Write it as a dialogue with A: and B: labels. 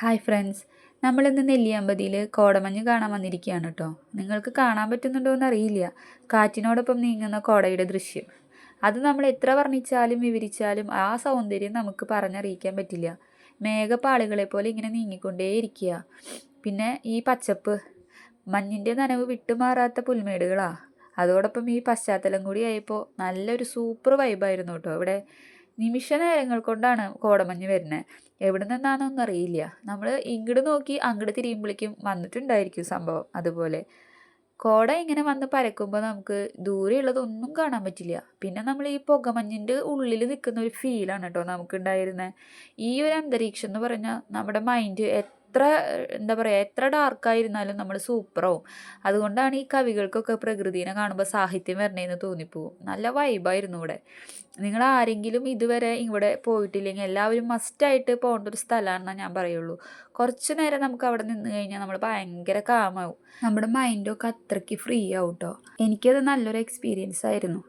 A: Hi friends. നമ്മളിന്ന് നെല്ലിയാമ്പതിയിൽ കോടമഞ്ഞ് കാണാൻ വന്നിരിക്കുകയാണ് കേട്ടോ. നിങ്ങൾക്ക് കാണാൻ പറ്റുന്നുണ്ടോ എന്ന് അറിയില്ല കാറ്റിനോടൊപ്പം നീങ്ങുന്ന കോടയുടെ ദൃശ്യം. അത് നമ്മൾ എത്ര വർണിച്ചാലും വിവരിച്ചാലും ആ സൗന്ദര്യം നമുക്ക് പറഞ്ഞറിയിക്കാൻ പറ്റില്ല. മേഘപ്പാളികളെ പോലെ ഇങ്ങനെ നീങ്ങിക്കൊണ്ടേയിരിക്കുക പിന്നെ ഈ പച്ചപ്പ് മഞ്ഞിന്റെ നനവ് വിട്ടുമാറാത്ത പുൽമേടുകളാണ് അതോടൊപ്പം ഈ പശ്ചാത്തലം കൂടി ആയപ്പോൾ നല്ലൊരു സൂപ്പർ വൈബായിരുന്നു കേട്ടോ. ഇവിടെ നിമിഷ നേരങ്ങൾ കൊണ്ടാണ് കോടമഞ്ഞ് വരുന്നത് എവിടെ നിന്നാണെന്നൊന്നും അറിയില്ല. നമ്മൾ ഇങ്ങോട്ട് നോക്കി അങ്ങോട്ട് തിരിയുമ്പോഴേക്കും വന്നിട്ടുണ്ടായിരിക്കും സംഭവം അതുപോലെ. കോട ഇങ്ങനെ വന്ന് പരക്കുമ്പോൾ നമുക്ക് ദൂരെയുള്ളതൊന്നും കാണാൻ പറ്റില്ല. പിന്നെ നമ്മൾ ഈ പുകമഞ്ഞിന്റെ ഉള്ളിൽ നിൽക്കുന്ന ഒരു ഫീലാണ് കേട്ടോ നമുക്കുണ്ടായിരുന്നത് ഈ ഒരു അന്തരീക്ഷം എന്ന് പറഞ്ഞാൽ നമ്മുടെ മൈൻഡ് എത്ര എന്താ പറയുക എത്ര ഡാർക്കായിരുന്നാലും നമ്മൾ സൂപ്പറാവും. അതുകൊണ്ടാണ് ഈ കവികൾക്കൊക്കെ പ്രകൃതിനെ കാണുമ്പോൾ സാഹിത്യം വരണേന്ന് തോന്നിപ്പോവും. നല്ല വൈബായിരുന്നു ഇവിടെ. നിങ്ങൾ ആരെങ്കിലും ഇതുവരെ ഇവിടെ പോയിട്ടില്ലെങ്കിൽ എല്ലാവരും മസ്റ്റായിട്ട് പോകേണ്ട ഒരു സ്ഥലമാണെന്നാണ് ഞാൻ പറയുള്ളൂ. കുറച്ച് നേരം നമുക്ക് അവിടെ നിന്ന് കഴിഞ്ഞാൽ നമ്മൾ ഭയങ്കര കാമാവും നമ്മുടെ മൈൻഡൊക്കെ അത്രയ്ക്ക് ഫ്രീ ആവും കേട്ടോ എനിക്കത് നല്ലൊരു എക്സ്പീരിയൻസ് ആയിരുന്നു.